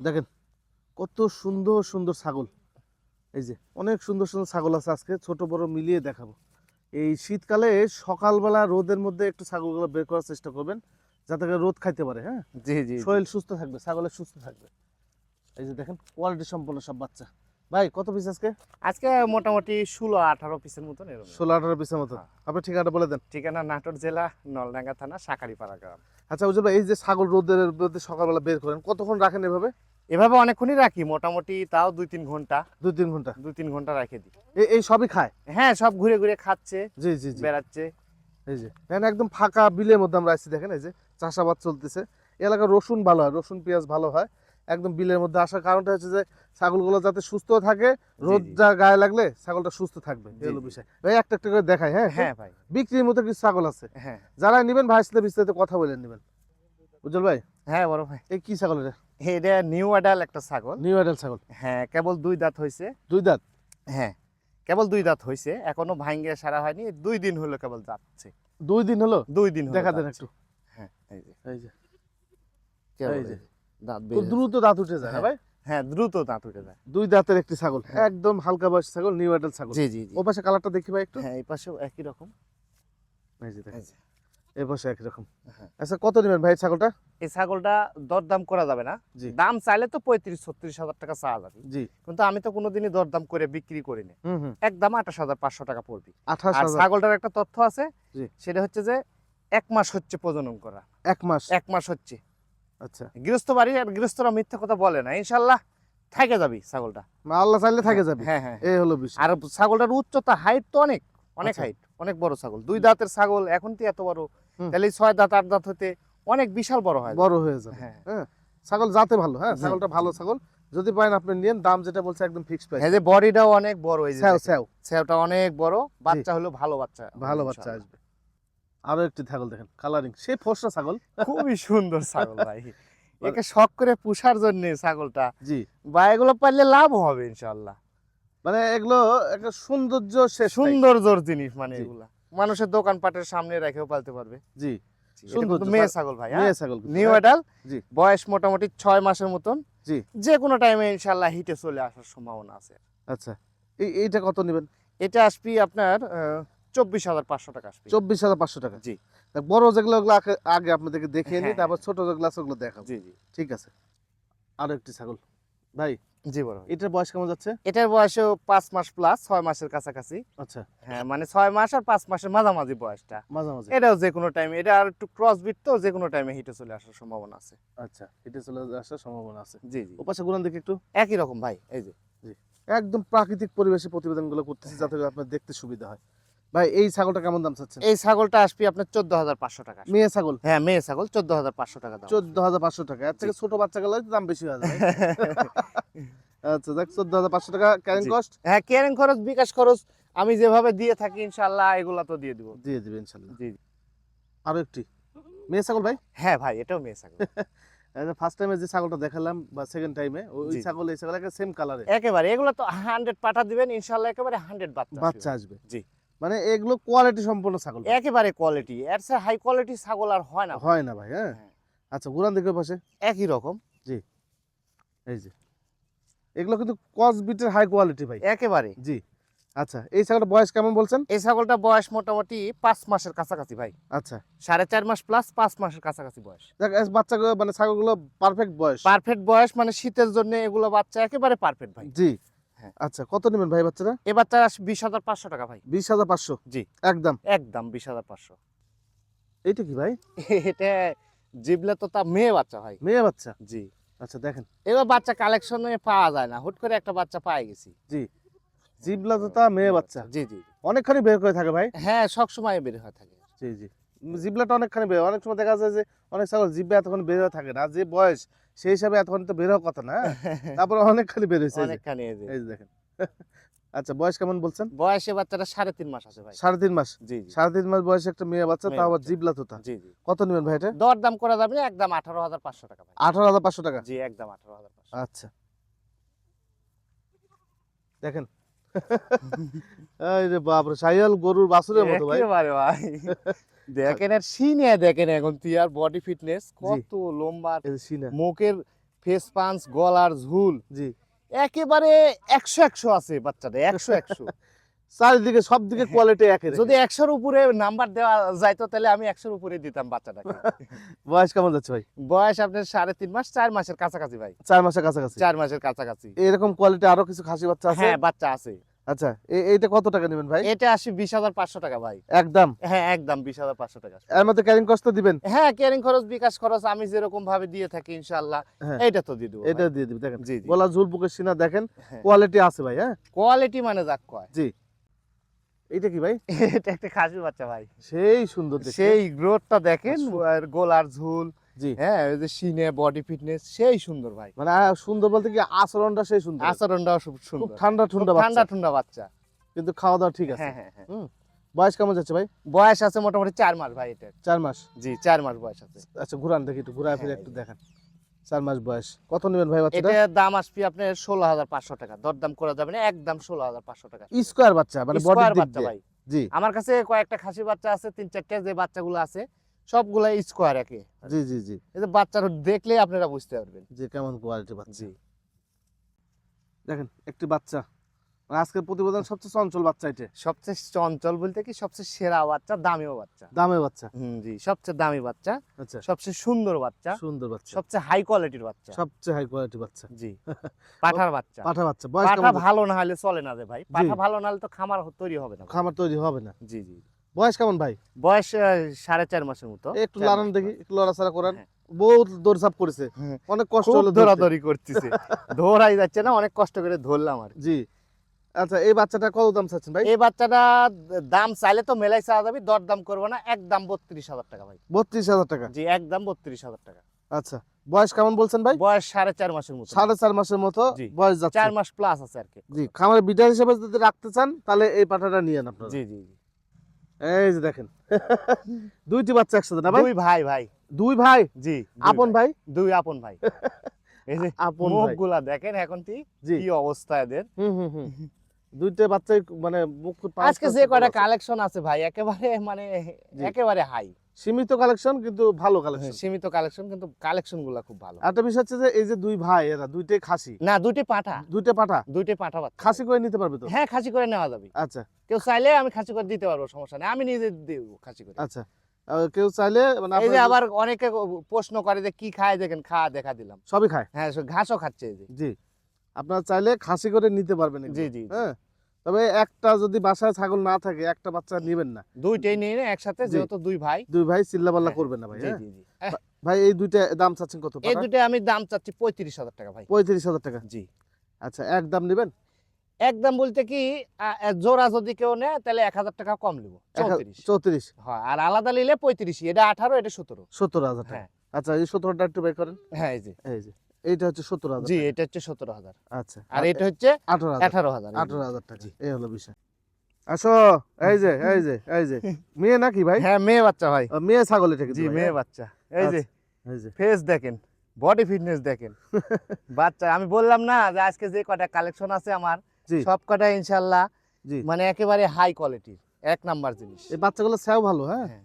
দেখেন কত সুন্দর সুন্দর ছাগল। এই যে অনেক সুন্দর সুন্দর ছাগল আছে আজকে ছোট বড় মিলিয়ে দেখাবো। এই শীতকালে সকালবেলা রোদের মধ্যে একটু ছাগলগুলো বের করার চেষ্টা করবেন যাতে করে রোদ খাইতে পারে হ্যাঁ? জি জি শরীর সুস্থ থাকবে ছাগলের সুস্থ থাকবে। এই যে দেখেন কোয়ালিটি সম্পন্ন সব বাচ্চা। ভাই কত পিস আজকে? আজকে মোটামুটি ষোলো আঠারো পিসের মতন ষোলো আঠারো পিসের মতন। হ্যাঁ। আপনি ঠিকানাটা বলে দেন। ঠিকানা নাটোর জেলা নলডাঙ্গা থানা সাকারিপাড়া গ্রাম। আচ্ছা ওই এই যে ছাগল রোদের রোদে সকালবেলা বের করেন কতক্ষণ রাখেন এভাবে? এভাবে অনেকক্ষণই রাখি মোটামুটি তাও দুই তিন ঘণ্টা। দুই তিন ঘণ্টা? দুই তিন ঘণ্টা রাখে দিই। এই সবই খায়? হ্যাঁ সব ঘুরে ঘুরে খাচ্ছে জি জি জি। বেড়াচ্ছে। এই যে এখানে একদম ফাঁকা বিলের মধ্যে আমরা আসছি দেখেন এই যে চাষাবাদ চলতেছে। এলাকা এলাকার রসুন ভালো হয় রসুন পেঁয়াজ ভালো হয়। একদম বিলের মধ্যে আসার কারণটা হচ্ছে যে ছাগলগুলো যাতে সুস্থ থাকে রোদ যা গায়ে লাগলে ছাগলটা সুস্থ থাকবে। বিষয়। ভাই একটা একটা করে দেখাই হ্যাঁ? হ্যাঁ ভাই। বিক্রির মতো কিছু ছাগল আছে। হ্যাঁ। যারা নেবেন ভাইয়ের সাথে বিস্তারিত কথা বলে নেবেন। উজ্জ্বল ভাই হ্যাঁ বড় ভাই। এই কি ছাগল এটা? এটা নিউ অ্যাডাল একটা ছাগল। নিউ আইডাল ছাগল। হ্যাঁ কেবল দুই দাঁত হয়েছে দুই দাঁত? হ্যাঁ কেবল দুই দাঁত হয়েছে এখনও ভাঙ্গে সারা হয়নি। দুই দিন হলো কেবল যাচ্ছে। দুই দিন হলো? দুই দিন দেখা দেন একটু। হ্যাঁ এই যে। এই যে। এই যে। দাঁত দ্রুত দাঁত উঠে যায় হ্যাঁ ভাই? হ্যাঁ দ্রুত দাঁত উঠে যায়। দুই দাঁতের একটি ছাগল হ্যাঁ। একদম হালকা বয়স ছাগল নিউ ছাগল। জি জি ও পাশে কালারটা দেখি ভাই একটু। হ্যাঁ এই পাশেও একই রকম। এই যে দেখেন। এই পাশে একই রকম। হ্যাঁ। আচ্ছা কত নেবেন ভাই ছাগলটা? এই ছাগলটা দরদাম করা যাবে না। দাম চাইলে তো পঁয়ত্রিশ ছত্রিশ হাজার টাকা চাওয়া যাবে। জি। কিন্তু আমি তো কোনোদিনই দরদাম করে বিক্রি করিনি একদম আঠাশ হাজার পাঁচশো টাকা পড়বে। আঠাশ ছাগলটার একটা তথ্য আছে সেটা হচ্ছে যে এক মাস হচ্ছে প্রজনন করা। এক মাস। এক মাস হচ্ছে। আচ্ছা। গৃহস্থ বাড়ি আর গৃহস্থরা মিথ্যা কথা বলে না। ইনশাল্লাহ থাকে যাবি ছাগলটা। আল্লাহ চাইলে থাকে যাবে। হ্যাঁ হ্যাঁ এই হলো বিষয়। আর ছাগলটার উচ্চতা হাইট তো অনেক অনেক আচ্ছা। হাইট অনেক বড় ছাগল। দুই দাঁতের ছাগল এখন তো এত বড়। তাহলে ছয় দাঁত আট দাঁত হতে অনেক বিশাল বড় হয়। বড় হয়ে যাবে। হ্যাঁ। হ্যাঁ ছাগল জাতে ভালো হ্যাঁ ছাগলটা ভালো ছাগল। যদি পারেন আপনি নিন দাম যেটা বলছে একদম ফিক্সড প্রাইস হ্যাঁ যে বডিটাও অনেক বড় এই যে স্যাও স্যাও। স্যাওটা অনেক বড় বাচ্চা হলো ভালো বাচ্চা। ভালো বাচ্চা আসবে। আরও একটি ছাগল দেখেন কালারিং সেই ফর্সা ছাগল। খুবই সুন্দর ছাগল ভাই। একে শখ করে পুষার জন্য ছাগলটা। জি। বা এগুলো পারলে লাভ হবে ইনশাল্লাহ মানে এগুলো একটা সৌন্দর্য। সৌন্দর্যর জিনিস মানে এগুলা। মানুষের দোকানপাটের সামনে রেখেও পালতে পারবে। জি। মেয়ে ছাগল। ভাই মেয়ে ছাগল। নিউ হ্যাঁ? জি। বয়স মোটামুটি ছয় মাসের মতন। জি। যে কোনো টাইমে ইনশাল্লাহ হিটে চলে আসার সম্ভাবনা আছে। আচ্ছা। এই এইটা কত নেবেন? এটা আসবি আপনার চব্বিশ হাজার পাঁচশো টাকা আসবে। চব্বিশ হাজার পাঁচশো টাকা? জি। বড় যেগুলো ওগুলো আগে- আগে আপনাদেরকে দেখিয়ে নিই হ্যাঁ, তারপর ছোট যেগুলো আছে ওগুলো দেখাবো। জি জি। ঠিক আছে। আরও একটি ছাগল। ভাই জি বড় এটার বয়স কেমন যাচ্ছে? এটার বয়সও পাঁচ মাস প্লাস ছয় মাসের কাছাকাছি। আচ্ছা। হ্যাঁ মানে ছয় মাস আর পাঁচ মাসের মাঝামাঝি বয়সটা। মাঝামাঝি। এটাও যে কোনো টাইমে এটা আর একটু ক্রস বিট তো যে কোনো টাইমে হিটে চলে আসার সম্ভাবনা আছে। আচ্ছা এটা চলে আসার সম্ভাবনা আছে। জি জি। ওপাশে গুলান দেখি একটু। একই রকম ভাই এই যে। একদম প্রাকৃতিক পরিবেশে প্রতিবেদনগুলো করতেছি যাতে আপনার দেখতে সুবিধা হয়। ভাই এই ছাগলটা কেমন দাম চাচ্ছেন? এই ছাগলটা আসবে আপনার চোদ্দ হাজার পাঁচশো টাকা। মেয়ে ছাগল? হ্যাঁ মেয়ে ছাগল চোদ্দ হাজার পাঁচশো টাকা দাম। চোদ্দ হাজার পাঁচশো টাকা। এর থেকে ছোট বাচ্চা গেলে দাম বেশি হয়ে যাবে আচ্ছা দেখ চোদ্দ হাজার পাঁচশো টাকা ক্যারিং কস্ট হ্যাঁ কেয়ারিং খরচ বিকাশ খরচ আমি যেভাবে দিয়ে থাকি ইনশাল্লাহ এগুলা তো দিয়ে দিব। দিয়ে দিবে ইনশাল্লাহ জি আরও একটি। মেয়ে ছাগল ভাই? হ্যাঁ ভাই এটাও মেয়ে ছাগল। ফার্স্ট টাইমে যে ছাগলটা দেখালাম বা সেকেন্ড টাইমে ওই ছাগল এই ছাগল সেম কালারে একেবারে এগুলো তো হান্ড্রেড পাঠা দিবেন ইনশাল্লাহ একেবারে হান্ড্রেড বাচ্চা। আসবে। জি। মানে এগুলো কোয়ালিটি সম্পন্ন ছাগল একেবারে কোয়ালিটি এর হাই কোয়ালিটি ছাগল আর হয় না হয় না ভাই হ্যাঁ? হ্যাঁ। আচ্ছা গুরান দিকে পাশে। একই রকম। জি। এই যে। এগুলো কিন্তু কস বিটের হাই কোয়ালিটি ভাই। একেবারে। জি। আচ্ছা এই ছাগলটা বয়স কেমন বলছেন? এই ছাগলটা বয়স মোটামুটি পাঁচ মাসের কাছাকাছি ভাই। আচ্ছা। সাড়ে চার মাস প্লাস পাঁচ মাসের কাছাকাছি বয়স। দেখ এই বাচ্চাগুলো মানে ছাগলগুলো পারফেক্ট বয়স। পারফেক্ট বয়স মানে শীতের জন্য এগুলো বাচ্চা একেবারে পারফেক্ট ভাই। জি। আচ্ছা কত নেবেন ভাই বাচ্চারা? এ বাচ্চা বিশ হাজার পাঁচশো টাকা ভাই। বিশ হাজার পাঁচশো? জি। একদম? একদম বিশ হাজার পাঁচশো। এইটা কি ভাই? এটা জিবলে তো তা মেয়ে বাচ্চা ভাই। মেয়ে বাচ্চা? জি। আচ্ছা দেখেন। এবার বাচ্চা কালেকশনে পাওয়া যায় না। হুট করে একটা বাচ্চা পাই গেছি। জি। জিবলা তো তা মেয়ে বাচ্চা। জি জি। অনেকখানি বের করে থাকে ভাই। হ্যাঁ সব সময় বের হয়ে থাকে। জি জি। জিবলাটা অনেকখানি বের হয়। অনেক সময় দেখা যায় যে অনেক ছাগল জিব্বা এতক্ষণ বের হয়ে থাকে না। যে বয়স সেই হিসাবে এতক্ষণ তো বের হওয়ার কথা না? তারপরে অনেকখানি বের হয়েছে। এই যে। অনেকখানি এই যে। দেখেন। আচ্ছা বয়স কেমন বলছেন? বয়সে বাচ্চাটা সাড়ে তিন মাস আছে ভাই। সাড়ে তিন মাস? জি জি। সাড়ে তিন মাস বয়সে একটা মেয়ে বাচ্চা তাও আবার। জিবলা তোতা। জি জি। কত নেবেন ভাই এটা? দর দাম করা যাবে একদম আঠারো হাজার পাঁচশো টাকা ভাই। আঠারো হাজার পাঁচশো টাকা? জি একদম আঠারো হাজার পাঁচশো। আচ্ছা। দেখেন। এই রে বাপরে সাইয়াল গরুর বাছুরের মতো ভাই। ভাই। দেখেন আর সিনে দেখেন এখন তুই আর বডি ফিটনেস কত লম্বা মুখের ফেস পাঞ্চ গলার ঝুল। জি। একেবারে একশো একশো আছে বাচ্চাটা একশো একশো। চারিদিকে সব দিকে কোয়ালিটি একের যদি একশোর উপরে নাম্বার দেওয়া যাইতো তাহলে আমি একশোর উপরে দিতাম বাচ্চাটাকে। বয়স কেমন যাচ্ছে ভাই? বয়স আপনার সাড়ে তিন মাস চার মাসের কাছাকাছি ভাই। চার মাসের কাছাকাছি? চার মাসের কাছাকাছি। এরকম কোয়ালিটি আরও কিছু খাসি বাচ্চা আছে? হ্যাঁ বাচ্চা আছে। আচ্ছা এইটা কত টাকা নেবেন ভাই? এটা আসি বিশ হাজার পাঁচশো টাকা ভাই। একদম? হ্যাঁ একদম বিশ হাজার পাঁচশো টাকা। এর মধ্যে ক্যারিং কষ্ট দিবেন? হ্যাঁ কেয়ারিং খরচ বিকাশ খরচ আমি যেরকম ভাবে দিয়ে থাকি ইনশাল্লাহ হ্যাঁ। এইটা তো দিয়ে দেবো এটা দিয়ে দিবেন দেখেন। জি জি। গলা ঝুল বুকের সিনা দেখেন হ্যাঁ। কোয়ালিটি আছে ভাই হ্যাঁ? কোয়ালিটি মানে যাক কয়। এইটা কি ভাই? এটা একটা খাসি বাচ্চা ভাই। সেই সুন্দর সেই গ্রোথটা দেখেন গোলার ঝুল জি। হ্যাঁ ওই যে সিনে বডি ফিটনেস সেই সুন্দর ভাই। মানে সুন্দর বলতে কি আচরণটা সেই সুন্দর? খুব সুন্দর। ঠান্ডা ঠান্ডা ঠান্ডা ঠান্ডা বাচ্চা। কিন্তু খাওয়া দাওয়া ঠিক আছে। হ্যাঁ হ্যাঁ হ্যাঁ। বয়স কেমন যাচ্ছে ভাই? বয়স আছে মোটামুটি চার মাস ভাই এটা চার মাস? জি চার মাস বয়স আছে। আচ্ছা ঘুরান দেখি একটু ঘুরায় ফিরে হ্যাঁ, একটু দেখান। চার মাস বয়স। কত নেবেন ভাই বাচ্চাটা? এটার দাম আসবে আপনার ষোলো হাজার পাঁচশো টাকা। দরদাম করা যাবে না একদম ষোলো হাজার পাঁচশো টাকা। স্কোয়ার বাচ্চা মানে দিক বাচ্চা ভাই। জি। আমার কাছে কয়েকটা খাসি বাচ্চা আছে তিন চারটে যে বাচ্চাগুলো আছে সবগুলা স্কোয়ার একে। জি জি জি। বাচ্চারা দেখলেই আপনারা বুঝতে পারবেন। যে কেমন কোয়ালিটি বাচ্চা। জি। দেখেন একটি বাচ্চা। মানে আজকের প্রতিবেদন সবচেয়ে চঞ্চল বাচ্চা এটা। সবচেয়ে চঞ্চল বলতে কি সবচেয়ে সেরা বাচ্চা দামিও বাচ্চা। দামে বাচ্চা। হুম জি সবচেয়ে দামি বাচ্চা আচ্ছা। সবচেয়ে সুন্দর বাচ্চা সুন্দর বাচ্চা। সবচেয়ে হাই কোয়ালিটির বাচ্চা। সবচেয়ে হাই কোয়ালিটি বাচ্চা। জি। পাঠার বাচ্চা। পাঠা বাচ্চা। পাঠা ভালো না হলে চলে না রে ভাই। পাঠা ভালো না হলে তো খামার তৈরি হবে না খামার তৈরি হবে না। জি জি। বয়স কেমন ভাই? বয়স সাড়ে চার মাসের মতো। একটু লাড়ান দেখি একটু লড়াচড়া করান। হ্যাঁ। বহুত দৌড়ঝাপ করেছে। হ্যাঁ। অনেক কষ্ট হলো। দৌড়াদৌড়ি করতেছে। ধরাই যাচ্ছে না অনেক কষ্ট করে ধরলাম আর জি। আচ্ছা এই বাচ্চাটা কত দাম চাচ্ছেন ভাই? এই বাচ্চাটা দাম চাইলে তো মেলাই চাওয়া যাবে দর দাম করব না একদম বত্রিশ হাজার টাকা ভাই। বত্রিশ হাজার টাকা? জি একদম বত্রিশ হাজার টাকা। আচ্ছা বয়স কেমন বলছেন ভাই? বয়স সাড়ে চার মাসের মতো। সাড়ে চার মাসের মতো বয়স চার মাস প্লাস আছে আর কি। জি খামারে বিটার হিসেবে যদি রাখতে চান তাহলে এই পাঠাটা নিয়েন আপনারা। জি জি জি। এই যে দেখেন। দুইটি বাচ্চা একসাথে না ভাই? দুই ভাই ভাই। দুই ভাই? জি আপন ভাই? দুই আপন ভাই। এই যে আপন মুখগুলা দেখেন এখন কি কি অবস্থা এদের। হুম হুম হুম। দুইটা বাচ্চাই মানে মুখ পাঁচ আজকে যে কয়টা কালেকশন আছে ভাই একেবারে মানে একেবারে হাই সীমিত কালেকশন কিন্তু ভালো কালেকশন সীমিত কালেকশন কিন্তু কালেকশনগুলা খুব ভালো। একটা বিষয় হচ্ছে যে এই যে দুই ভাই এরা দুইটাই খাসি। না দুইটি পাঠা। দুইটা পাঠা? দুইটি পাঠা খাসি করে নিতে পারবে তো? হ্যাঁ খাসি করে নেওয়া যাবে। আচ্ছা। কেউ চাইলে আমি খাসি করে দিতে পারব সমস্যা নেই। আমি নিজে দেবো খাসি করে। আচ্ছা। কেউ চাইলে মানে এই যে আবার অনেকে প্রশ্ন করে যে কি খায় দেখেন খাওয়া দেখা দিলাম। সবই খায়? হ্যাঁ ঘাসও খাচ্ছে জি। আপনারা চাইলে খাসি করে নিতে পারবেন জি জি। হ্যাঁ? তবে একটা যদি বাসায় ছাগল না থাকে একটা বাচ্চা নেবেন না। দুইটাই নিয়ে নে একসাথে যেহেতু দুই ভাই। দুই ভাই চিল্লাপাল্লা হ্যাঁ, করবেন না ভাই জি হ্যাঁ? ভাই এই দুইটা দাম চাচ্ছেন কত এই দুটো আমি দাম চাচ্ছি পঁয়ত্রিশ হাজার টাকা ভাই। পঁয়ত্রিশ হাজার টাকা? জি। আচ্ছা এক দাম নেবেন? একদম বলতে কি জোড়া যদি কেউ নেয় তাহলে এক হাজার টাকা কম নেব চৌত্রিশ। হ্যাঁ আর আলাদা নিলে পঁয়ত্রিশ এটা আঠারো এটা সতেরো। সত্তর হাজার টাকা। হ্যাঁ। আচ্ছা এই সত্তরটা একটু বের করেন। হ্যাঁ এই যে। এই যে। এইটা হচ্ছে সত্তর হাজার জি এটা হচ্ছে সতেরো হাজার। আচ্ছা। আর এটা হচ্ছে আঠারো আঠারো হাজার আঠারো হাজার টাকা। এই হলো বিষয়। আসো এই যে এই যে এই যে। মেয়ে নাকি ভাই? হ্যাঁ মেয়ে বাচ্চা ভাই। মেয়ে ছাগল এটা জি মেয়ে হ্যাঁ? বাচ্চা। এই যে এই যে। ফেস দেখেন বডি ফিটনেস দেখেন। বাচ্চা আমি বললাম না যে আজকে যে কটা কালেকশন আছে আমার সব কটা ইনশাল্লাহ মানে একেবারে হাই কোয়ালিটির এক নাম্বার জিনিস। এই বাচ্চাগুলো সেও ভালো হ্যাঁ? হ্যাঁ,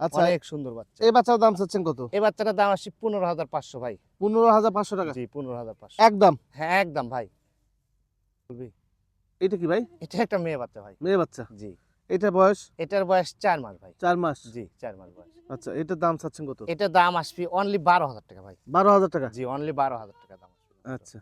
আচ্ছা অনেক সুন্দর বাচ্চা। এই বাচ্চার দাম চাচ্ছেন কত? এই বাচ্চাটার দাম আসছে পনেরো হাজার পাঁচশো ভাই। পনেরো হাজার পাঁচশো টাকা? জি পনেরো হাজার পাঁচশো। একদম? হ্যাঁ একদম ভাই? এটা কি ভাই? এটা একটা মেয়ে বাচ্চা ভাই। মেয়ে বাচ্চা? জি। এটা বয়স? এটার বয়স চার মাস ভাই। চার মাস? জি চার মাস বয়স। আচ্ছা এটার দাম চাচ্ছেন কত? এটার দাম আসবে অনলি বারো হাজার টাকা ভাই। বারো হাজার টাকা? জি অনলি বারো হাজার টাকা দাম আচ্ছা।